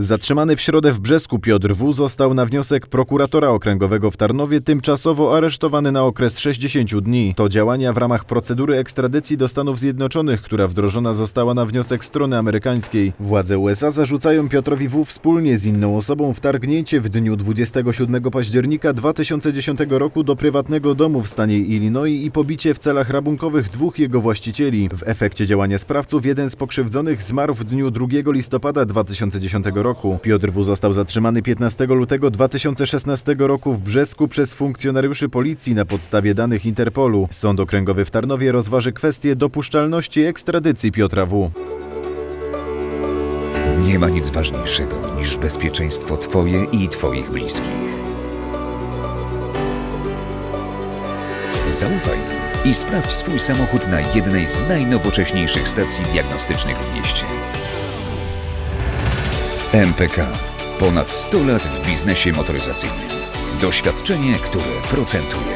Zatrzymany w środę w Brzesku Piotr W. został na wniosek prokuratora okręgowego w Tarnowie tymczasowo aresztowany na okres 60 dni. To działania w ramach procedury ekstradycji do Stanów Zjednoczonych, która wdrożona została na wniosek strony amerykańskiej. Władze USA zarzucają Piotrowi W. wspólnie z inną osobą wtargnięcie w dniu 27 października 2010 roku do prywatnego domu w stanie Illinois i pobicie w celach rabunkowych dwóch jego właścicieli. W efekcie działania sprawców jeden z pokrzywdzonych zmarł w dniu 2 listopada 2010 roku. Piotr W. został zatrzymany 15 lutego 2016 roku w Brzesku przez funkcjonariuszy policji na podstawie danych Interpolu. Sąd Okręgowy w Tarnowie rozważy kwestię dopuszczalności ekstradycji Piotra W. Nie ma nic ważniejszego niż bezpieczeństwo Twoje i Twoich bliskich. Zaufaj nam i sprawdź swój samochód na jednej z najnowocześniejszych stacji diagnostycznych w mieście. MPK. Ponad 100 lat w biznesie motoryzacyjnym. Doświadczenie, które procentuje.